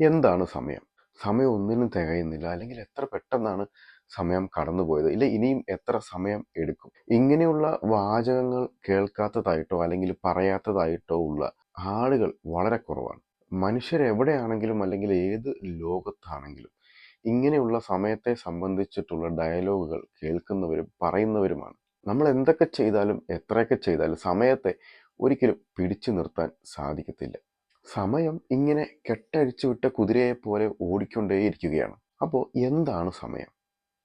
എന്താണ് സമയം? സമയം ഒന്നിനും തികയുന്നില്ല. അല്ലെങ്കിൽ എത്ര പെട്ടെന്നാണ് സമയം കടന്നുപോയത്? ഇല്ല ഇനിയും എത്ര സമയം എടുക്കും? ഇങ്ങനെയുള്ള വാചകങ്ങൾ കേൾക്കാത്തതായിട്ടോ അല്ലെങ്കിൽ പറയാത്തതായിട്ടോ ഉള്ള ആളുകൾ വളരെ കുറവാണ്. മനുഷ്യരെവിടെയാണെങ്കിലും അല്ലെങ്കിൽ ഏത് ലോകത്താണെങ്കിലും ഇങ്ങനെയുള്ള സമയത്തെ സംബന്ധിച്ചിട്ടുള്ള ഡയലോഗുകൾ കേൾക്കുന്നവരും പറയുന്നവരുമാണ്. നമ്മൾ എന്തൊക്കെ ചെയ്താലും എത്രയൊക്കെ ചെയ്താലും സമയത്തെ ഒരിക്കലും പിടിച്ചു നിർത്താൻ സാധിക്കത്തില്ല. സമയം ഇങ്ങനെ കെട്ടഴിച്ചു വിട്ട കുതിരയെ പോലെ ഓടിക്കൊണ്ടേയിരിക്കുകയാണ്. അപ്പോൾ എന്താണ് സമയം?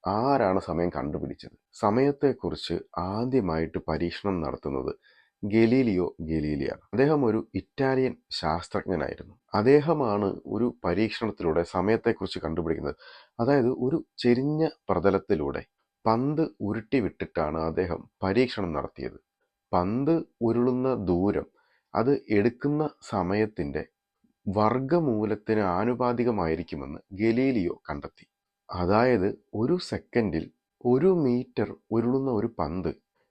ആരാണ് സമയം കണ്ടുപിടിച്ചത്? സമയത്തെക്കുറിച്ച് ആദ്യമായിട്ട് പരീക്ഷണം നടത്തുന്നത് ഗലീലിയോ ഗലീലിയാണ്. അദ്ദേഹം ഒരു ഇറ്റാലിയൻ ശാസ്ത്രജ്ഞനായിരുന്നു. അദ്ദേഹമാണ് ഒരു പരീക്ഷണത്തിലൂടെ സമയത്തെക്കുറിച്ച് കണ്ടുപിടിക്കുന്നത്. അതായത് ഒരു ചെരിഞ്ഞ പ്രതലത്തിലൂടെ പന്ത് ഉരുട്ടി വിട്ടിട്ടാണ് അദ്ദേഹം പരീക്ഷണം നടത്തിയത്. പന്ത് ഉരുളുന്ന ദൂരം അത് എടുക്കുന്ന സമയത്തിന്റെ വർഗമൂലത്തിന് ആനുപാതികമായിരിക്കുമെന്ന് ഗലീലിയോ കണ്ടെത്തി. അതായത് ഒരു സെക്കൻഡിൽ ഒരു മീറ്റർ ഉരുളുന്ന ഒരു പന്ത്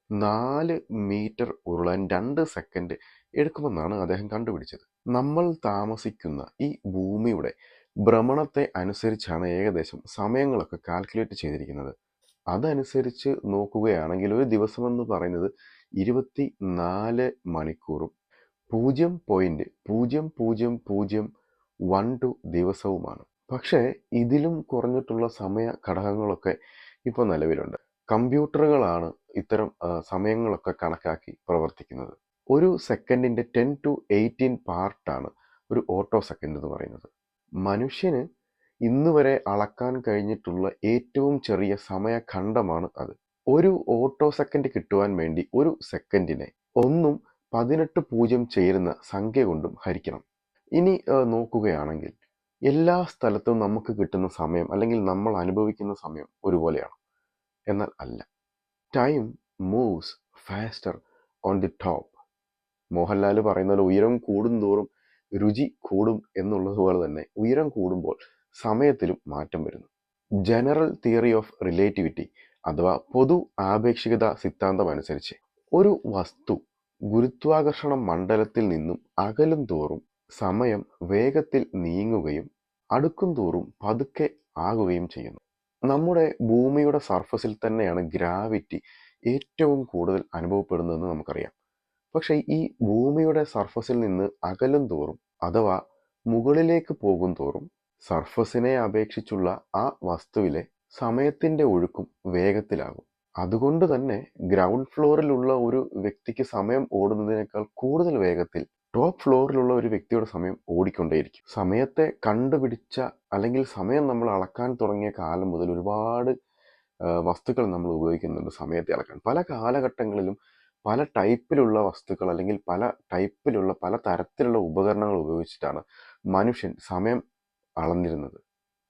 നാല് മീറ്റർ ഉരുളാൻ രണ്ട് സെക്കൻഡ് എടുക്കുമെന്നാണ് അദ്ദേഹം കണ്ടുപിടിച്ചത്. നമ്മൾ താമസിക്കുന്ന ഈ ഭൂമിയുടെ ഭ്രമണത്തെ അനുസരിച്ചാണ് ഏകദേശം സമയങ്ങളൊക്കെ കാൽക്കുലേറ്റ് ചെയ്തിരിക്കുന്നത്. അതനുസരിച്ച് നോക്കുകയാണെങ്കിൽ ഒരു ദിവസമെന്ന് പറയുന്നത് ഇരുപത്തി നാല് മണിക്കൂറും പൂജ്യം പോയിന്റ് പൂജ്യം പൂജ്യം പൂജ്യം വൺ ടു ദിവസവുമാണ്. പക്ഷേ ഇതിലും കുറഞ്ഞിട്ടുള്ള സമയ ഘടകങ്ങളൊക്കെ ഇപ്പോൾ നിലവിലുണ്ട്. കമ്പ്യൂട്ടറുകളാണ് ഇത്തരം സമയങ്ങളൊക്കെ കണക്കാക്കി പ്രവർത്തിക്കുന്നത്. ഒരു സെക്കൻഡിന്റെ ടെൻ ടു എയ്റ്റീൻ പാർട്ടാണ് ഒരു ഓട്ടോ സെക്കൻഡ് എന്ന് പറയുന്നത്. മനുഷ്യന് ഇന്ന് വരെ അളക്കാൻ കഴിഞ്ഞിട്ടുള്ള ഏറ്റവും ചെറിയ സമയഖണ്ഡമാണ് അത്. ഒരു ഓട്ടോ സെക്കൻഡ് കിട്ടുവാൻ വേണ്ടി ഒരു സെക്കൻഡിനെ ഒന്നും പതിനെട്ട് പൂജ്യം ചേരുന്ന സംഖ്യ കൊണ്ടും ഹരിക്കണം. ഇനി നോക്കുകയാണെങ്കിൽ എല്ലാ സ്ഥലത്തും നമുക്ക് കിട്ടുന്ന സമയം അല്ലെങ്കിൽ നമ്മൾ അനുഭവിക്കുന്ന സമയം ഒരുപോലെയാണ്. എന്നാൽ അല്ല. Time moves faster on the top Mohanlal പറയുന്ന പോലെ ഉയരം കൂടുന്തോറും രുചി കൂടും എന്നുള്ളതുപോലെ തന്നെ ഉയരം കൂടുമ്പോൾ സമയത്തിലും മാറ്റം വരുന്നു. ജനറൽ തിയറി ഓഫ് റിലേറ്റിവിറ്റി അഥവാ പൊതു ആപേക്ഷികത സിദ്ധാന്തം അനുസരിച്ച് ഒരു വസ്തു ഗുരുത്വാകർഷണ മണ്ഡലത്തിൽ നിന്നും അകലും തോറും സമയം വേഗത്തിൽ നീങ്ങുകയും അടുക്കും തോറും പതുക്കെ ആകുകയും ചെയ്യുന്നു. നമ്മുടെ ഭൂമിയുടെ സർഫസിൽ തന്നെയാണ് ഗ്രാവിറ്റി ഏറ്റവും കൂടുതൽ അനുഭവപ്പെടുന്നതെന്ന് നമുക്കറിയാം. പക്ഷേ ഈ ഭൂമിയുടെ സർഫസിൽ നിന്ന് അകലും തോറും അഥവാ മുകളിലേക്ക് പോകും തോറും സർഫസിനെ അപേക്ഷിച്ചുള്ള ആ വസ്തുവിലെ സമയത്തിന്റെ ഒഴുക്കും വേഗത്തിലാകും. അതുകൊണ്ട് തന്നെ ഗ്രൗണ്ട് ഫ്ലോറിലുള്ള ഒരു വ്യക്തിക്ക് സമയം ഓടുന്നതിനേക്കാൾ കൂടുതൽ വേഗത്തിൽ ടോപ്പ് ഫ്ലോറിലുള്ള ഒരു വ്യക്തിയുടെ സമയം ഓടിക്കൊണ്ടേയിരിക്കും. സമയത്തെ കണ്ടുപിടിച്ച അല്ലെങ്കിൽ സമയം നമ്മൾ അളക്കാൻ തുടങ്ങിയ കാലം മുതൽ ഒരുപാട് വസ്തുക്കൾ നമ്മൾ ഉപയോഗിക്കുന്നുണ്ട് സമയത്തെ അളക്കാൻ. പല കാലഘട്ടങ്ങളിലും പല ടൈപ്പിലുള്ള വസ്തുക്കൾ അല്ലെങ്കിൽ പല ടൈപ്പിലുള്ള പല തരത്തിലുള്ള ഉപകരണങ്ങൾ ഉപയോഗിച്ചിട്ടാണ് മനുഷ്യൻ സമയം അളന്നിരുന്നത്.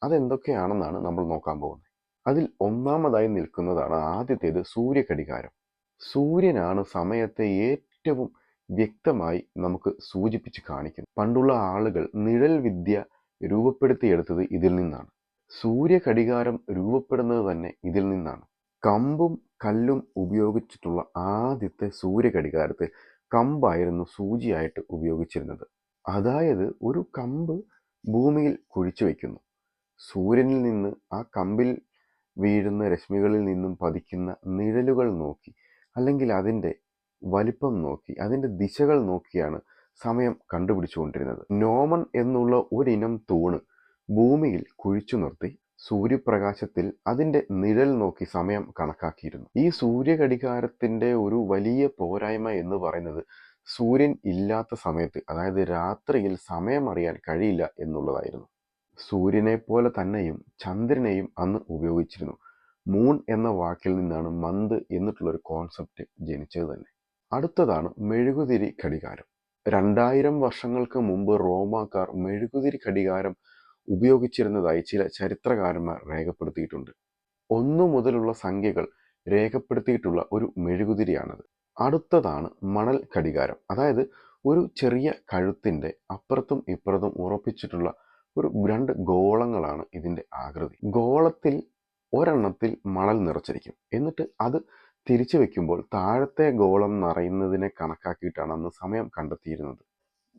അതെന്തൊക്കെയാണെന്നാണ് നമ്മൾ നോക്കാൻ പോകുന്നത്. അതിൽ ഒന്നാമതായി നിൽക്കുന്നതാണ് ആദ്യത്തേത് സൂര്യഘടികാരം. സൂര്യനാണ് സമയത്തെ ഏറ്റവും വ്യക്തമായി നമുക്ക് സൂചിപ്പിച്ച് കാണിക്കുന്നത്. പണ്ടുള്ള ആളുകൾ നിഴൽ വിദ്യ രൂപപ്പെടുത്തിയെടുത്തത് ഇതിൽ നിന്നാണ്. സൂര്യഘടികാരം രൂപപ്പെടുന്നത് തന്നെ ഇതിൽ നിന്നാണ്. കമ്പും കല്ലും ഉപയോഗിച്ചിട്ടുള്ള ആദ്യത്തെ സൂര്യഘടികാരത്തിൽ കമ്പായിരുന്നു സൂചിയായിട്ട് ഉപയോഗിച്ചിരുന്നത്. അതായത് ഒരു കമ്പ് ഭൂമിയിൽ കുഴിച്ചു വയ്ക്കുന്നു സൂര്യനിൽ നിന്ന് ആ കമ്പിൽ വീഴുന്ന രശ്മികളിൽ നിന്നും പതിക്കുന്ന നിഴലുകൾ നോക്കി അല്ലെങ്കിൽ അതിന്റെ വലിപ്പം നോക്കി അതിന്റെ ദിശകൾ നോക്കിയാണ് സമയം കണ്ടുപിടിച്ചുകൊണ്ടിരുന്നത്. നോമൻ എന്നുള്ള ഒരിനം തൂണ് ഭൂമിയിൽ കുഴിച്ചു നിർത്തി സൂര്യപ്രകാശത്തിൽ അതിന്റെ നിഴൽ നോക്കി സമയം കണക്കാക്കിയിരുന്നു. ഈ സൂര്യഘടികാരത്തിന്റെ ഒരു വലിയ പോരായ്മ എന്ന് പറയുന്നത് സൂര്യൻ ഇല്ലാത്ത സമയത്ത് അതായത് രാത്രിയിൽ സമയം അറിയാൻ കഴിയില്ല എന്നുള്ളതായിരുന്നു. സൂര്യനെ പോലെ തന്നെയും ചന്ദ്രനെയും അന്ന് ഉപയോഗിച്ചിരുന്നു. മൂൺ എന്ന വാക്കിൽ നിന്നാണ് മന്ത് എന്നിട്ടുള്ളൊരു കോൺസെപ്റ്റ് ജനിച്ചത് തന്നെ. അടുത്തതാണ് മെഴുകുതിരി ഘടികാരം. രണ്ടായിരം വർഷങ്ങൾക്ക് മുമ്പ് റോമാക്കാർ മെഴുകുതിരി ഘടികാരം ഉപയോഗിച്ചിരുന്നതായി ചില ചരിത്രകാരന്മാർ രേഖപ്പെടുത്തിയിട്ടുണ്ട്. ഒന്നു മുതലുള്ള സംഖ്യകൾ രേഖപ്പെടുത്തിയിട്ടുള്ള ഒരു മെഴുകുതിരിയാണത്. അടുത്തതാണ് മണൽ ഘടികാരം. അതായത് ഒരു ചെറിയ കഴുത്തിന്റെ അപ്പുറത്തും ഇപ്പുറത്തും ഉറപ്പിച്ചിട്ടുള്ള ഒരു രണ്ട് ഗോളങ്ങളാണ് ഇതിന്റെ ആകൃതി. ഗോളത്തിൽ ഒരെണ്ണത്തിൽ മണൽ നിറച്ചിരിക്കും. എന്നിട്ട് അത് തിരിച്ചു വെക്കുമ്പോൾ താഴത്തെ ഗോളം നിറയുന്നതിനെ കണക്കാക്കിയിട്ടാണ് അന്ന് സമയം കണ്ടെത്തിയിരുന്നത്.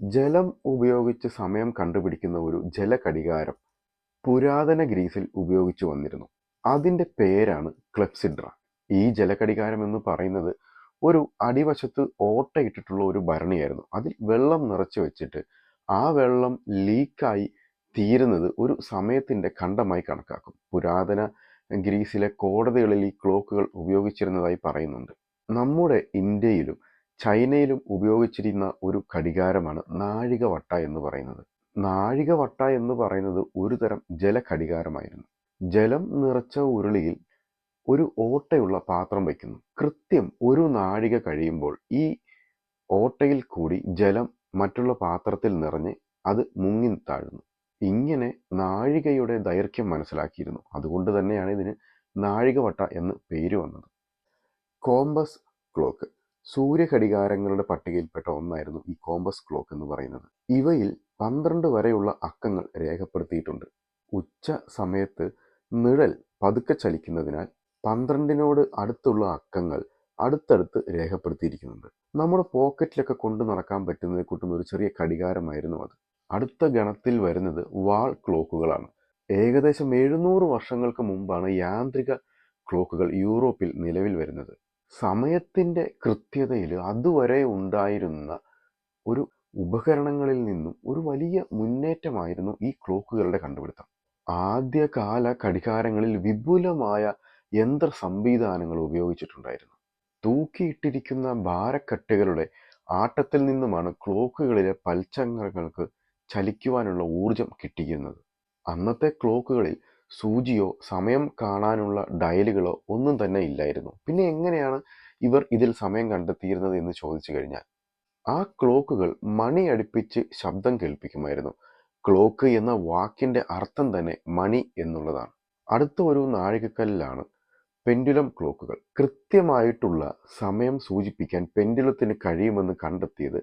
ജലം ഉപയോഗിച്ച് സമയം കണ്ടുപിടിക്കുന്ന ഒരു ജലഘടികാരം പുരാതന ഗ്രീസിൽ ഉപയോഗിച്ചു വന്നിരുന്നു. അതിന്റെ പേരാണ് ക്ലെപ്സിഡ്ര. ഈ ജലഘടികാരം എന്ന് പറയുന്നത് ഒരു അടിവശത്ത് ഓട്ടയിട്ടിട്ടുള്ള ഒരു ഭരണിയായിരുന്നു. അതിൽ വെള്ളം നിറച്ച് വെച്ചിട്ട് ആ വെള്ളം ലീക്കായി തീരുന്നത് ഒരു സമയത്തിന്റെ ഖണ്ഡമായി കണക്കാക്കും. പുരാതന ഗ്രീസിലെ കോടതികളിൽ ഈ ക്ലോക്കുകൾ ഉപയോഗിച്ചിരുന്നതായി പറയുന്നുണ്ട്. നമ്മുടെ ഇന്ത്യയിലും ചൈനയിലും ഉപയോഗിച്ചിരുന്ന ഒരു ഘടികാരമാണ് നാഴികവട്ട എന്ന് പറയുന്നത്. നാഴികവട്ട എന്ന് പറയുന്നത് ഒരു തരം ജലഘടികാരമായിരുന്നു. ജലം നിറച്ച ഉരുളിയിൽ ഒരു ഓട്ടയുള്ള പാത്രം വയ്ക്കുന്നു. കൃത്യം ഒരു നാഴിക കഴിയുമ്പോൾ ഈ ഓട്ടയിൽ കൂടി ജലം മറ്റുള്ള പാത്രത്തിൽ നിറഞ്ഞ് അത് മുങ്ങി താഴുന്നു. ഇങ്ങനെ നാഴികയുടെ ദൈർഘ്യം മനസ്സിലാക്കിയിരുന്നു. അതുകൊണ്ട് തന്നെയാണ് ഇതിന് നാഴികവട്ട എന്ന് പേര് വന്നത്. കോമ്പസ് ക്ലോക്ക് സൂര്യഘടികാരങ്ങളുടെ പട്ടികയിൽപ്പെട്ട ഒന്നായിരുന്നു ഈ കോമ്പസ് ക്ലോക്ക് എന്ന് പറയുന്നത്. ഇവയിൽ പന്ത്രണ്ട് വരെയുള്ള അക്കങ്ങൾ രേഖപ്പെടുത്തിയിട്ടുണ്ട്. ഉച്ച സമയത്ത് നിഴൽ പതുക്കെ ചലിക്കുന്നതിനാൽ പന്ത്രണ്ടിനോട് അടുത്തുള്ള അക്കങ്ങൾ അടുത്തടുത്ത് രേഖപ്പെടുത്തിയിരിക്കുന്നുണ്ട്. നമ്മുടെ പോക്കറ്റിലൊക്കെ കൊണ്ടു നടക്കാൻ പറ്റുന്നതിനെ കൂട്ടുന്ന ഒരു ചെറിയ ഘടികാരമായിരുന്നു അത്. അടുത്ത ഗണത്തിൽ വരുന്നത് വാൾ ക്ലോക്കുകളാണ്. ഏകദേശം എഴുന്നൂറ് വർഷങ്ങൾക്ക് മുമ്പാണ് യാന്ത്രിക ക്ലോക്കുകൾ യൂറോപ്പിൽ നിലവിൽ വരുന്നത്. സമയത്തിന്റെ കൃത്യതയിൽ അതുവരെ ഉണ്ടായിരുന്ന ഒരു ഉപകരണങ്ങളിൽ നിന്നും ഒരു വലിയ മുന്നേറ്റമായിരുന്നു ഈ ക്ലോക്കുകളുടെ കണ്ടുപിടുത്തം. ആദ്യകാല ഘടികാരങ്ങളിൽ വിപുലമായ യന്ത്ര സംവിധാനങ്ങൾ ഉപയോഗിച്ചിട്ടുണ്ടായിരുന്നു. തൂക്കിയിട്ടിരിക്കുന്ന ഭാരക്കട്ടകളുടെ ആട്ടത്തിൽ നിന്നുമാണ് ക്ലോക്കുകളിലെ പൽച്ചങ്ങങ്ങൾക്ക് ചലിക്കുവാനുള്ള ഊർജം കിട്ടിക്കുന്നത്. അന്നത്തെ ക്ലോക്കുകളിൽ സൂചിയോ സമയം കാണാനുള്ള ഡയലുകളോ ഒന്നും തന്നെ ഇല്ലായിരുന്നു. പിന്നെ എങ്ങനെയാണ് ഇവർ ഇതിൽ സമയം കണ്ടെത്തിയിരുന്നത് എന്ന് ചോദിച്ചു കഴിഞ്ഞാൽ ആ ക്ലോക്കുകൾ മണി അടുപ്പിച്ച് ശബ്ദം കേൾപ്പിക്കുമായിരുന്നു. ക്ലോക്ക് എന്ന വാക്കിന്റെ അർത്ഥം തന്നെ മണി എന്നുള്ളതാണ്. അടുത്ത ഒരു നാഴികക്കല്ലിലാണ് പെൻഡുലം ക്ലോക്കുകൾ. കൃത്യമായിട്ടുള്ള സമയം സൂചിപ്പിക്കാൻ പെൻഡുലത്തിന് കഴിയുമെന്ന് കണ്ടെത്തിയത്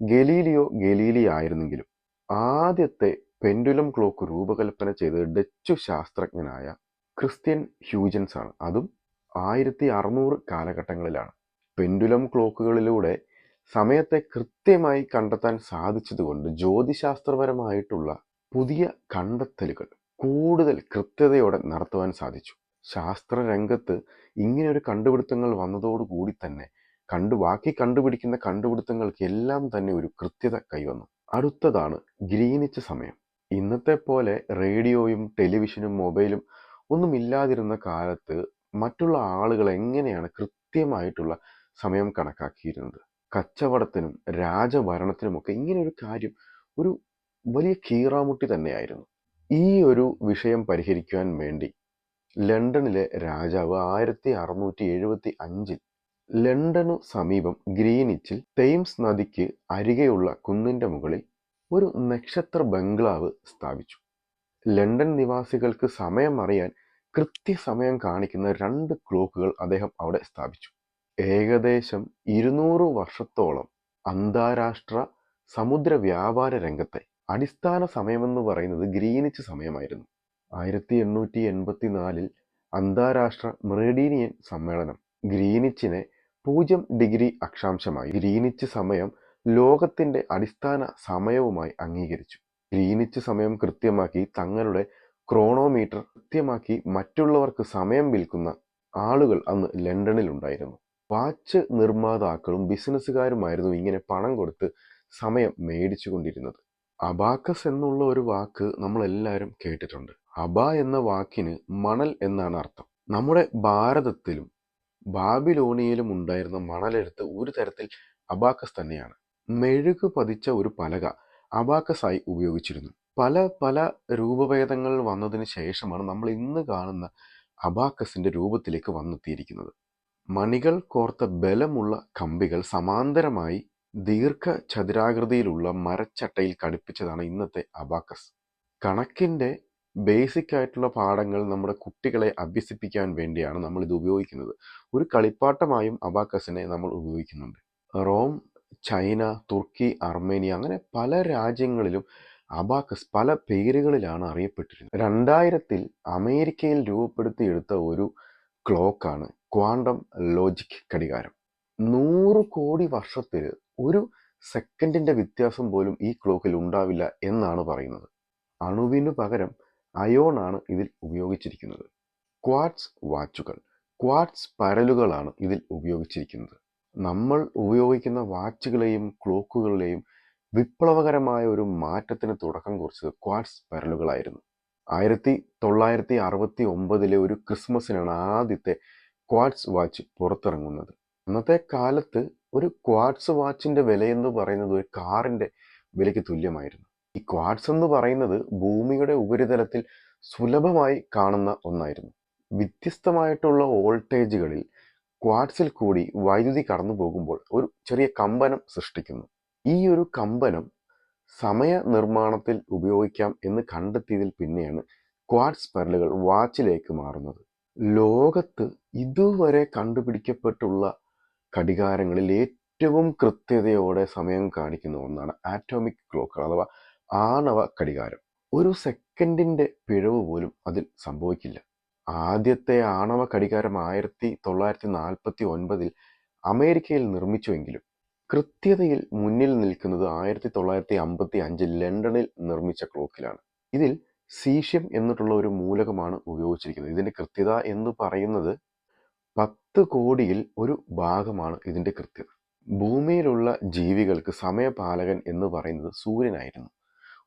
ഗലീലിയോ ഗലീലി ആയിരുന്നെങ്കിലും. ആദ്യത്തെ പെൻഡുലം ക്ലോക്ക് രൂപകൽപ്പന ചെയ്തത് ഡച്ചു ശാസ്ത്രജ്ഞനായ ക്രിസ്ത്യൻ ഹ്യൂജൻസ് ആണ് അതും ആയിരത്തി അറുന്നൂറ് കാലഘട്ടങ്ങളിലാണ്. പെൻഡുലം ക്ലോക്കുകളിലൂടെ സമയത്തെ കൃത്യമായി കണ്ടെത്താൻ സാധിച്ചതുകൊണ്ട് ജ്യോതിശാസ്ത്രപരമായിട്ടുള്ള പുതിയ കണ്ടെത്തലുകൾ കൂടുതൽ കൃത്യതയോടെ നടത്തുവാൻ സാധിച്ചു. ശാസ്ത്രരംഗത്ത് ഇങ്ങനെ ഒരു കണ്ടുപിടുത്തങ്ങൾ വന്നതോടുകൂടി തന്നെ കണ്ടു ബാക്കി കണ്ടുപിടിക്കുന്ന കണ്ടുപിടുത്തങ്ങൾക്ക് എല്ലാം തന്നെ ഒരു കൃത്യത കൈവന്നു. അടുത്തതാണ് ഗ്രീനിച്ച് സമയം. ഇന്നത്തെ പോലെ റേഡിയോയും ടെലിവിഷനും മൊബൈലും ഒന്നും ഇല്ലാതിരുന്ന കാലത്ത് മറ്റുള്ള ആളുകൾ എങ്ങനെയാണ് കൃത്യമായിട്ടുള്ള സമയം കണക്കാക്കിയിരുന്നത്? കച്ചവടത്തിനും രാജഭരണത്തിനുമൊക്കെ ഇങ്ങനെ ഒരു കാര്യം ഒരു വലിയ കീറാമുട്ടി തന്നെയായിരുന്നു. ഈ ഒരു വിഷയം പരിഹരിക്കുവാൻ വേണ്ടി ലണ്ടനിലെ രാജാവ് ആയിരത്തി അറുന്നൂറ്റി എഴുപത്തി അഞ്ചിൽ ലണ്ടനു സമീപം ഗ്രീനിച്ചിൽ തെയിംസ് നദിക്ക് അരികെയുള്ള കുന്നിന്റെ മുകളിൽ ഒരു നക്ഷത്ര ബംഗ്ലാവ് സ്ഥാപിച്ചു. ലണ്ടൻ നിവാസികൾക്ക് സമയം അറിയാൻ കൃത്യസമയം കാണിക്കുന്ന രണ്ട് ക്ലോക്കുകൾ അദ്ദേഹം അവിടെ സ്ഥാപിച്ചു. ഏകദേശം ഇരുന്നൂറ് വർഷത്തോളം അന്താരാഷ്ട്ര സമുദ്ര വ്യാപാര രംഗത്തെ അടിസ്ഥാന സമയമെന്ന് പറയുന്നത് ഗ്രീനിച്ച് സമയമായിരുന്നു. ആയിരത്തി എണ്ണൂറ്റി എൺപത്തി നാലിൽ അന്താരാഷ്ട്ര മെറിഡീനിയൻ സമ്മേളനം ഗ്രീനിച്ചിനെ പൂജ്യം ഡിഗ്രി അക്ഷാംശമായി ഗ്രീനിച്ച് സമയം ലോകത്തിന്റെ അടിസ്ഥാന സമയവുമായി അംഗീകരിച്ചു. ഗ്രീനിച്ച് സമയം കൃത്യമാക്കി തങ്ങളുടെ ക്രോണോമീറ്റർ കൃത്യമാക്കി മറ്റുള്ളവർക്ക് സമയം വിൽക്കുന്ന ആളുകൾ അന്ന് ലണ്ടനിൽ ഉണ്ടായിരുന്നു വാച്ച് നിർമ്മാതാക്കളും ബിസിനസ്സുകാരുമായിരുന്നു ഇങ്ങനെ പണം കൊടുത്ത് സമയം മേടിച്ചു കൊണ്ടിരുന്നത് അബാക്കസ് എന്നുള്ള ഒരു വാക്ക് നമ്മൾ എല്ലാവരും കേട്ടിട്ടുണ്ട്. അബ എന്ന വാക്കിന് മണൽ എന്നാണ് അർത്ഥം. നമ്മുടെ ഭാരതത്തിലും ബാബിലോണിയയിലും ഉണ്ടായിരുന്ന മണലെടുത്ത് ഒരു തരത്തിൽ അബാക്കസ് തന്നെയാണ്. മെഴുകു പതിച്ച ഒരു പലക അബാക്കസായി ഉപയോഗിച്ചിരുന്നു. പല പല രൂപഭേദങ്ങൾ വന്നതിന് ശേഷമാണ് നമ്മൾ ഇന്ന് കാണുന്ന അബാക്കസിന്റെ രൂപത്തിലേക്ക് വന്നെത്തിയിരിക്കുന്നത്. മണികൾ കോർത്ത ബലമുള്ള കമ്പികൾ സമാന്തരമായി ദീർഘ ചതുരാകൃതിയിലുള്ള മരച്ചട്ടയിൽ ഘടിപ്പിച്ചതാണ് ഇന്നത്തെ അബാക്കസ്. കണക്കിന്റെ ബേസിക് ആയിട്ടുള്ള പാഠങ്ങൾ നമ്മുടെ കുട്ടികളെ അഭ്യസിപ്പിക്കാൻ വേണ്ടിയാണ് നമ്മൾ ഇത് ഉപയോഗിക്കുന്നത്. ഒരു കളിപ്പാട്ടമായും അബാക്കസിനെ നമ്മൾ ഉപയോഗിക്കുന്നുണ്ട്. റോം ചൈന തുർക്കി അർമേനിയ അങ്ങനെ പല രാജ്യങ്ങളിലും അബാക്കസ് പല പേരുകളിലാണ് അറിയപ്പെട്ടിരുന്നത്. രണ്ടായിരത്തിൽ അമേരിക്കയിൽ രൂപപ്പെടുത്തിയെടുത്ത ഒരു ക്ലോക്കാണ് ക്വാണ്ടം ലോജിക് ഘടികാരം. നൂറ് കോടി വർഷത്തിൽ ഒരു സെക്കൻഡിന്റെ വ്യത്യാസം പോലും ഈ ക്ലോക്കിൽ ഉണ്ടാവില്ല എന്നാണ് പറയുന്നത്. അണുവിനു പകരം അയോൺ ആണ് ഇതിൽ ഉപയോഗിച്ചിരിക്കുന്നത്. ക്വാർട്സ് വാച്ചുകൾ. ക്വാർട്സ് പരലുകളാണ് ഇതിൽ ഉപയോഗിച്ചിരിക്കുന്നത്. നമ്മൾ ഉപയോഗിക്കുന്ന വാച്ചുകളെയും ക്ലോക്കുകളിലെയും വിപ്ലവകരമായ ഒരു മാറ്റത്തിന് തുടക്കം കുറിച്ചത് ക്വാർട്സ് പരലുകളായിരുന്നു. ആയിരത്തി തൊള്ളായിരത്തി അറുപത്തി ഒമ്പതിലെ ഒരു ക്രിസ്മസിനാണ് ആദ്യത്തെ ക്വാർട്സ് വാച്ച് പുറത്തിറങ്ങുന്നത്. അന്നത്തെ കാലത്ത് ഒരു ക്വാർട്സ് വാച്ചിന്റെ വിലയെന്ന് പറയുന്നത് ഒരു കാറിന്റെ വിലയ്ക്ക് തുല്യമായിരുന്നു. ഈ ക്വാർട്സ് എന്ന് പറയുന്നത് ഭൂമിയുടെ ഉപരിതലത്തിൽ സുലഭമായി കാണുന്ന ഒന്നായിരുന്നു. വ്യത്യസ്തമായിട്ടുള്ള വോൾട്ടേജുകളിൽ ക്വാർട്സിൽ കൂടി വൈദ്യുതി കടന്നു പോകുമ്പോൾ ഒരു ചെറിയ കമ്പനം സൃഷ്ടിക്കുന്നു. ഈ ഒരു കമ്പനം സമയ നിർമ്മാണത്തിൽ ഉപയോഗിക്കാം എന്ന് കണ്ടെത്തിയതിൽ പിന്നെയാണ് ക്വാർട്സ് പരലുകൾ വാച്ചിലേക്ക് മാറുന്നത്. ലോകത്ത് ഇതുവരെ കണ്ടുപിടിക്കപ്പെട്ടുള്ള ഘടികാരങ്ങളിൽ ഏറ്റവും കൃത്യതയോടെ സമയം കാണിക്കുന്ന ഒന്നാണ് ആറ്റോമിക് ക്ലോക്കുകൾ അഥവാ ആണവ ഘടികാരം. ഒരു സെക്കൻഡിന്റെ പിഴവ് പോലും അതിൽ സംഭവിക്കില്ല. ആദ്യത്തെ ആണവ ഘടികാരം ആയിരത്തി തൊള്ളായിരത്തി നാൽപ്പത്തി ഒൻപതിൽ അമേരിക്കയിൽ നിർമ്മിച്ചുവെങ്കിലും കൃത്യതയിൽ മുന്നിൽ നിൽക്കുന്നത് ആയിരത്തി തൊള്ളായിരത്തി അമ്പത്തി അഞ്ചിൽ ലണ്ടനിൽ നിർമ്മിച്ച ക്ലോക്കിലാണ്. ഇതിൽ സീഷ്യം എന്നിട്ടുള്ള ഒരു മൂലകമാണ് ഉപയോഗിച്ചിരിക്കുന്നത്. ഇതിന്റെ കൃത്യത എന്ന് പറയുന്നത് പത്ത് കോടിയിൽ ഒരു ഭാഗമാണ് ഇതിന്റെ കൃത്യത. ഭൂമിയിലുള്ള ജീവികൾക്ക് സമയപാലകൻ എന്ന് പറയുന്നത് സൂര്യനായിരുന്നു.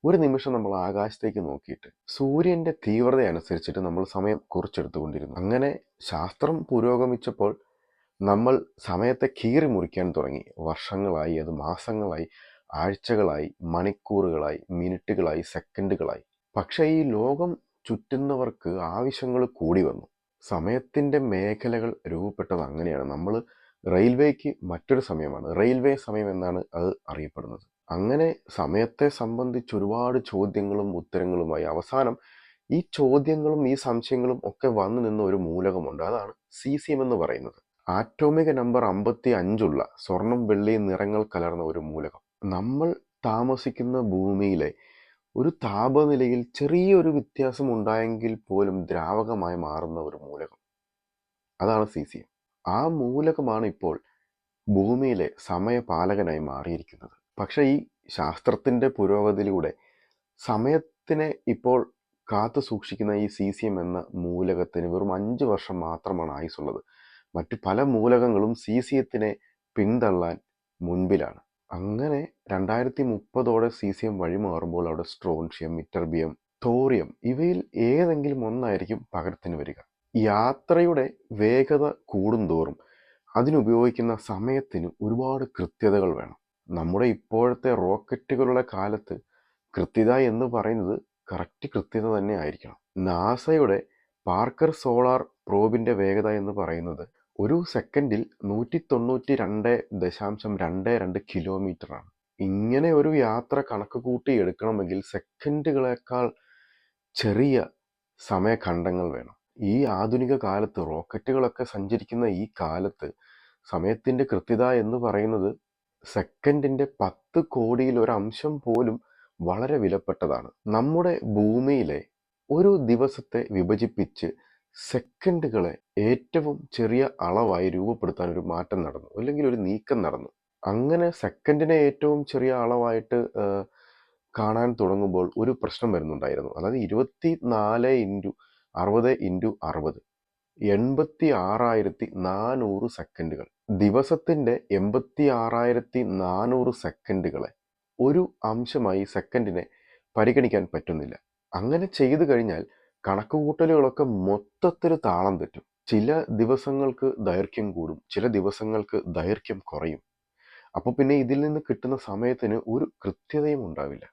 ഒരു നിമിഷം നമ്മൾ ആകാശത്തേക്ക് നോക്കിയിട്ട് സൂര്യന്റെ തീവ്രത അനുസരിച്ചിട്ട് നമ്മൾ സമയം കുറിച്ചെടുത്തുകൊണ്ടിരുന്നു. അങ്ങനെ ശാസ്ത്രം പുരോഗമിച്ചപ്പോൾ നമ്മൾ സമയത്തെ കീറി മുറിക്കാൻ തുടങ്ങി. വർഷങ്ങളായി അത് മാസങ്ങളായി ആഴ്ചകളായി മണിക്കൂറുകളായി മിനിറ്റുകളായി സെക്കൻഡുകളായി. പക്ഷേ ഈ ലോകം ചുറ്റുന്നവർക്ക് ആവശ്യങ്ങൾ കൂടി വന്നു. സമയത്തിന്റെ മേഖലകൾ രൂപപ്പെട്ടത് അങ്ങനെയാണ്. നമ്മൾ റെയിൽവേക്ക് മറ്റൊരു സമയമാണ്. റെയിൽവേ സമയം എന്നാണ് അത് അറിയപ്പെടുന്നത്. അങ്ങനെ സമയത്തെ സംബന്ധിച്ച് ഒരുപാട് ചോദ്യങ്ങളും ഉത്തരങ്ങളുമായി അവസാനം ഈ ചോദ്യങ്ങളും ഈ സംശയങ്ങളും ഒക്കെ വന്നു നിന്ന ഒരു മൂലകമുണ്ട്. അതാണ് സി സി എം എന്ന് പറയുന്നത്. ആറ്റോമിക നമ്പർ അമ്പത്തി അഞ്ചുള്ള സ്വർണം വെള്ളി നിറങ്ങൾ കലർന്ന ഒരു മൂലകം. നമ്മൾ താമസിക്കുന്ന ഭൂമിയിലെ ഒരു താപനിലയിൽ ചെറിയൊരു വ്യത്യാസം ഉണ്ടായെങ്കിൽ പോലും ദ്രാവകമായി മാറുന്ന ഒരു മൂലകം. അതാണ് സി സി എം ആ മൂലകമാണ് ഇപ്പോൾ ഭൂമിയിലെ സമയപാലകനായി മാറിയിരിക്കുന്നത്. പക്ഷേ ഈ ശാസ്ത്രത്തിന്റെ പുരോഗതിയിലൂടെ സമയത്തിനെ ഇപ്പോൾ കാത്തു സൂക്ഷിക്കുന്ന ഈ സി സി എം എന്ന മൂലകത്തിന് വെറും അഞ്ച് വർഷം മാത്രമാണ് ആയുസുള്ളത് മറ്റു പല മൂലകങ്ങളും സി സി എത്തിനെ പിന്തള്ളാൻ മുൻപിലാണ്. അങ്ങനെ രണ്ടായിരത്തി മുപ്പതോടെ സി സി എം വഴിമാറുമ്പോൾ അവിടെ സ്ട്രോൺഷ്യം മിറ്റർബിയം തോറിയം ഇവയിൽ ഏതെങ്കിലും ഒന്നായിരിക്കും പകരത്തിന് വരിക. യാത്രയുടെ വേഗത കൂടുന്തോറും അതിനുപയോഗിക്കുന്ന സമയത്തിന് ഒരുപാട് കൃത്യതകൾ വേണം. നമ്മുടെ ഇപ്പോഴത്തെ റോക്കറ്റുകളുടെ കാലത്ത് കൃത്യത എന്ന് പറയുന്നത് കറക്റ്റ് കൃത്യത തന്നെ ആയിരിക്കണം. നാസയുടെ പാർക്കർ സോളാർ പ്രോബിന്റെ വേഗത എന്ന് പറയുന്നത് ഒരു സെക്കൻഡിൽ നൂറ്റി തൊണ്ണൂറ്റി രണ്ട് ദശാംശം രണ്ട് രണ്ട് കിലോമീറ്റർ ആണ് ഇങ്ങനെ ഒരു യാത്ര കണക്ക് കൂട്ടി എടുക്കണമെങ്കിൽ സെക്കൻഡുകളേക്കാൾ ചെറിയ സമയഖണ്ഡങ്ങൾ വേണം. ഈ ആധുനിക കാലത്ത് റോക്കറ്റുകളൊക്കെ സഞ്ചരിക്കുന്ന ഈ കാലത്ത് സമയത്തിന്റെ കൃത്യത എന്ന് പറയുന്നത് സെക്കൻഡിന്റെ പത്ത് കോടിയിൽ ഒരു അംശം പോലും വളരെ വിലപ്പെട്ടതാണ്. നമ്മുടെ ഭൂമിയിലെ ഒരു ദിവസത്തെ വിഭജിപ്പിച്ച് സെക്കൻഡുകളെ ഏറ്റവും ചെറിയ അളവായി രൂപപ്പെടുത്താൻ ഒരു മാറ്റം നടന്നു അല്ലെങ്കിൽ ഒരു നീക്കം നടന്നു. അങ്ങനെ സെക്കൻഡിനെ ഏറ്റവും ചെറിയ അളവായിട്ട് കാണാൻ തുടങ്ങുമ്പോൾ ഒരു പ്രശ്നം വരുന്നുണ്ടായിരുന്നു. അതായത് ഇരുപത്തി നാല് ഇന്റു അറുപത് ഇന്റു അറുപത്. എൺപത്തി ആറായിരത്തി നാനൂറ് സെക്കൻഡുകൾ. ദിവസത്തിന്റെ എൺപത്തി ആറായിരത്തി നാനൂറ് സെക്കൻഡുകളെ ഒരു അംശമായി സെക്കൻഡിനെ പരിഗണിക്കാൻ പറ്റുന്നില്ല. അങ്ങനെ ചെയ്തു കഴിഞ്ഞാൽ കണക്കുകൂട്ടലുകളൊക്കെ മൊത്തത്തിൽ താളം തെറ്റും. ചില ദിവസങ്ങൾക്ക് ദൈർഘ്യം കൂടും ചില ദിവസങ്ങൾക്ക് ദൈർഘ്യം കുറയും. അപ്പോൾ പിന്നെ ഇതിൽ നിന്ന് കിട്ടുന്ന സമയത്തിന് ഒരു കൃത്യതയും ഉണ്ടാവില്ല.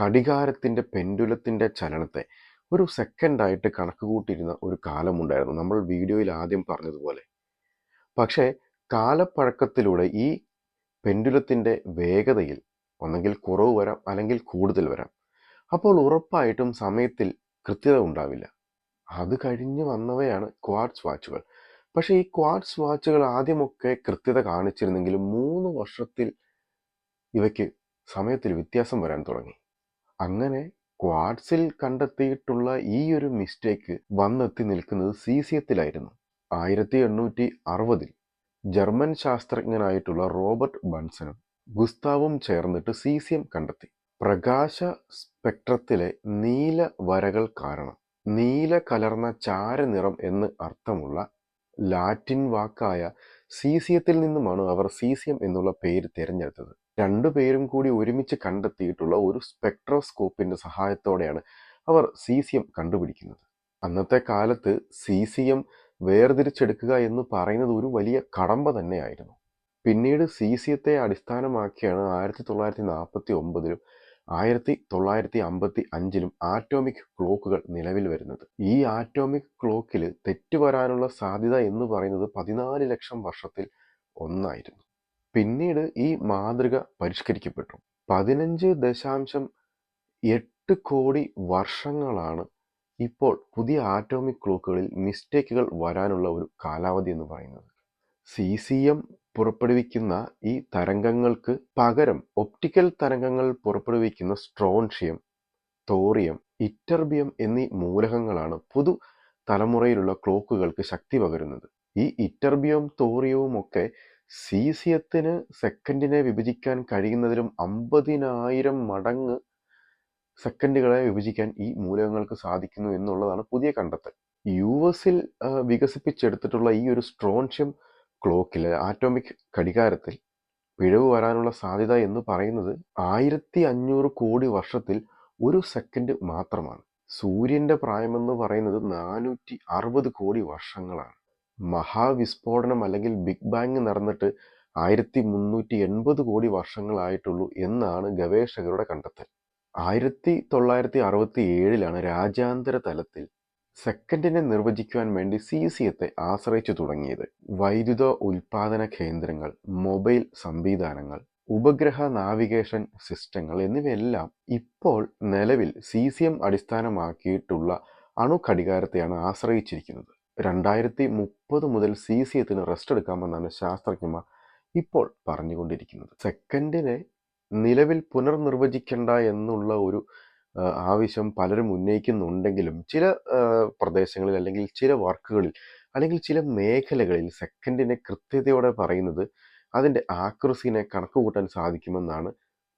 ഘടികാരത്തിന്റെ പെൻഡുലത്തിന്റെ ചലനത്തെ ഒരു സെക്കൻഡായിട്ട് കണക്ക് കൂട്ടിയിരുന്ന ഒരു കാലമുണ്ടായിരുന്നു നമ്മൾ വീഡിയോയിൽ ആദ്യം പറഞ്ഞതുപോലെ. പക്ഷേ കാലപ്പഴക്കത്തിലൂടെ ഈ പെൻഡുലത്തിന്റെ വേഗതയിൽ ഒന്നെങ്കിൽ കുറവ് വരാം അല്ലെങ്കിൽ കൂടുതൽ വരാം. അപ്പോൾ ഉറപ്പായിട്ടും സമയത്തിൽ കൃത്യത ഉണ്ടാവില്ല. അത് കഴിഞ്ഞ് വന്നവയാണ് ക്വാർട്സ് വാച്ചുകൾ. പക്ഷേ ഈ ക്വാർട്സ് വാച്ചുകൾ ആദ്യമൊക്കെ കൃത്യത കാണിച്ചിരുന്നെങ്കിലും മൂന്ന് വർഷത്തിൽ ഇവയ്ക്ക് സമയത്തിൽ വ്യത്യാസം വരാൻ തുടങ്ങി. അങ്ങനെ ക്വാർട്സിൽ കണ്ടെത്തിയിട്ടുള്ള ഈ ഒരു മിസ്റ്റേക്ക് വന്നെത്തി നിൽക്കുന്നത് സീസിയത്തിലായിരുന്നു ആയിരത്തി എണ്ണൂറ്റി അറുപതിൽ. ജർമ്മൻ ശാസ്ത്രജ്ഞനായിട്ടുള്ള റോബർട്ട് ബൺസനും ഗുസ്താവും ചേർന്നിട്ട് സീസിയം കണ്ടെത്തി. പ്രകാശ സ്പെക്ട്രത്തിലെ നീല വരകൾ കാരണം നീല കലർന്ന ചാരനിറം എന്ന് അർത്ഥമുള്ള ലാറ്റിൻ വാക്കായ സീസിയത്തിൽ നിന്നുമാണ് അവർ സീസിയം എന്നുള്ള പേര് തിരഞ്ഞെടുത്തത്. രണ്ടുപേരും കൂടി ഒരുമിച്ച് കണ്ടെത്തിയിട്ടുള്ള ഒരു സ്പെക്ട്രോസ്കോപ്പിന്റെ സഹായത്തോടെയാണ് അവർ സീസിയം കണ്ടുപിടിക്കുന്നത്. അന്നത്തെ കാലത്ത് സീസിയം വേർതിരിച്ചെടുക്കുക എന്ന് പറയുന്നത് ഒരു വലിയ കടമ്പ തന്നെയായിരുന്നു. പിന്നീട് സി സിയത്തെ അടിസ്ഥാനമാക്കിയാണ് ആയിരത്തി തൊള്ളായിരത്തി നാൽപ്പത്തി ഒമ്പതിലും ആയിരത്തി തൊള്ളായിരത്തി അമ്പത്തി അഞ്ചിലും ആറ്റോമിക് ക്ലോക്കുകൾ നിലവിൽ വരുന്നത്. ഈ ആറ്റോമിക് ക്ലോക്കിൽ തെറ്റ് വരാനുള്ള സാധ്യത എന്ന് പറയുന്നത് പതിനാല് ലക്ഷം വർഷത്തിൽ ഒന്നായിരുന്നു. പിന്നീട് ഈ മാതൃക പരിഷ്കരിക്കപ്പെട്ടു. പതിനഞ്ച് ദശാംശം എട്ട് കോടി വർഷങ്ങളാണ് ഇപ്പോൾ പുതിയ ആറ്റോമിക് ക്ലോക്കുകളിൽ മിസ്റ്റേക്കുകൾ വരാനുള്ള ഒരു കാലാവധി എന്ന് പറയുന്നത്. സി സി എം പുറപ്പെടുവിക്കുന്ന ഈ തരംഗങ്ങൾക്ക് പകരം ഒപ്റ്റിക്കൽ തരംഗങ്ങൾ പുറപ്പെടുവിക്കുന്ന സ്ട്രോൺഷ്യം തോറിയം ഇറ്റർബിയം എന്നീ മൂലകങ്ങളാണ് പുതു തലമുറയിലുള്ള ക്ലോക്കുകൾക്ക് ശക്തി പകരുന്നത്. ഈ ഇറ്റർബിയവും തോറിയവും ഒക്കെ സീസിയത്തിന് സെക്കൻഡിനെ വിഭജിക്കാൻ കഴിയുന്നതിലും അമ്പതിനായിരം മടങ്ങ് സെക്കൻഡുകളെ വിഭജിക്കാൻ ഈ മൂലകങ്ങൾക്ക് സാധിക്കുന്നു എന്നുള്ളതാണ് പുതിയ കണ്ടെത്തൽ. യു എസിൽ വികസിപ്പിച്ചെടുത്തിട്ടുള്ള ഈ ഒരു സ്ട്രോൺഷ്യം ക്ലോക്കിൽ ആറ്റോമിക് ഘടികാരത്തിൽ പിഴവ് വരാനുള്ള സാധ്യത എന്ന് പറയുന്നത് ആയിരത്തി അഞ്ഞൂറ് കോടി വർഷത്തിൽ ഒരു സെക്കൻഡ് മാത്രമാണ്. സൂര്യന്റെ പ്രായമെന്ന് പറയുന്നത് നാനൂറ്റി അറുപത് കോടി വർഷങ്ങളാണ്. മഹാവിസ്ഫോടനം അല്ലെങ്കിൽ ബിഗ് ബാങ് നടന്നിട്ട് ആയിരത്തി മുന്നൂറ്റി എൺപത് കോടി വർഷങ്ങളായിട്ടുള്ളൂ എന്നാണ് ഗവേഷകരുടെ കണ്ടെത്തൽ. ആയിരത്തി തൊള്ളായിരത്തി അറുപത്തി ഏഴിലാണ് രാജ്യാന്തര തലത്തിൽ സെക്കൻഡിനെ നിർവചിക്കുവാൻ വേണ്ടി സീസിയത്തെ ആശ്രയിച്ചു തുടങ്ങിയത്. വൈദ്യുത ഉൽപാദന കേന്ദ്രങ്ങൾ മൊബൈൽ സംവിധാനങ്ങൾ ഉപഗ്രഹ നാവിഗേഷൻ സിസ്റ്റങ്ങൾ എന്നിവയെല്ലാം ഇപ്പോൾ നിലവിൽ സി സി എം അടിസ്ഥാനമാക്കിയിട്ടുള്ള അണുഘടികാരത്തെയാണ് ആശ്രയിച്ചിരിക്കുന്നത്. രണ്ടായിരത്തി മുപ്പത് മുതൽ സി സി എത്തിന് റെസ്റ്റ് എടുക്കാമെന്നാണ് ശാസ്ത്രജ്ഞന്മാർ ഇപ്പോൾ പറഞ്ഞുകൊണ്ടിരിക്കുന്നത്. സെക്കൻഡിനെ നിലവിൽ പുനർനിർവചിക്കേണ്ട എന്നുള്ള ഒരു ആവശ്യം പലരും ഉന്നയിക്കുന്നുണ്ടെങ്കിലും ചില പ്രദേശങ്ങളിൽ അല്ലെങ്കിൽ ചില വർക്കുകളിൽ അല്ലെങ്കിൽ ചില മേഖലകളിൽ സെക്കൻഡിനെ കൃത്യതയോടെ പറയുന്നത് അതിന്റെ ആക്യുറസിനെ കണക്ക് കൂട്ടാൻ സാധിക്കുമെന്നാണ്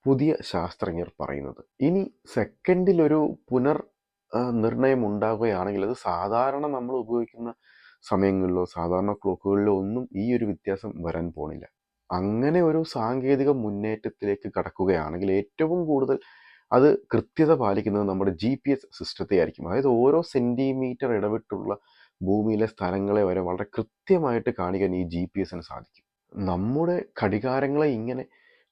പുതിയ ശാസ്ത്രജ്ഞർ പറയുന്നത്. ഇനി സെക്കൻഡിലൊരു പുനർ നിർണയം ഉണ്ടാകുകയാണെങ്കിൽ അത് സാധാരണ നമ്മൾ ഉപയോഗിക്കുന്ന സമയങ്ങളിലോ സാധാരണ ക്ലോക്കുകളിലോ ഒന്നും ഈ ഒരു വ്യത്യാസം വരാൻ പോണില്ല. അങ്ങനെ ഒരു സാങ്കേതിക മുന്നേറ്റത്തിലേക്ക് കടക്കുകയാണെങ്കിൽ ഏറ്റവും കൂടുതൽ അത് കൃത്യത പാലിക്കുന്നത് നമ്മുടെ ജി പി എസ് സിസ്റ്റത്തെ ആയിരിക്കും. അതായത് ഓരോ സെന്റിമീറ്റർ ഇടവിട്ടുള്ള ഭൂമിയിലെ സ്ഥലങ്ങളെ വരെ വളരെ കൃത്യമായിട്ട് കാണിക്കാൻ ഈ ജി പി എസിന് സാധിക്കും. നമ്മുടെ ഘടികാരങ്ങളെ ഇങ്ങനെ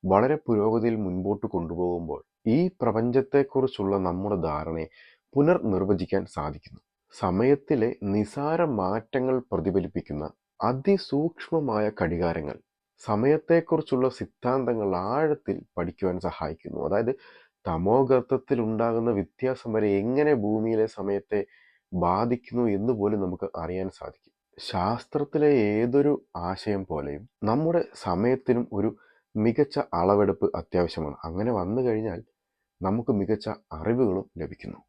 വളരെ പുരോഗതിയിൽ മുൻപോട്ട് കൊണ്ടുപോകുമ്പോൾ ഈ പ്രപഞ്ചത്തെക്കുറിച്ചുള്ള നമ്മുടെ ധാരണയെ പുനർനിർവചിക്കാൻ സാധിക്കുന്നു. സമയത്തിലെ നിസാര മാറ്റങ്ങൾ പ്രതിഫലിപ്പിക്കുന്ന അതിസൂക്ഷ്മമായ ഘടികാരങ്ങൾ സമയത്തെക്കുറിച്ചുള്ള സിദ്ധാന്തങ്ങൾ ആഴത്തിൽ പഠിക്കുവാൻ സഹായിക്കുന്നു. അതായത് തമോഗർത്തത്തിൽ ഉണ്ടാകുന്ന വ്യത്യാസം വരെ എങ്ങനെ ഭൂമിയിലെ സമയത്തെ ബാധിക്കുന്നു എന്ന് പോലും നമുക്ക് അറിയാൻ സാധിക്കും. ശാസ്ത്രത്തിലെ ഏതൊരു ആശയം പോലെയും നമ്മുടെ സമയത്തിനും ഒരു മികച്ച അളവെടുപ്പ് അത്യാവശ്യമാണ്. അങ്ങനെ വന്നു കഴിഞ്ഞാൽ നമുക്ക് മികച്ച അറിവുകളും ലഭിക്കുന്നു.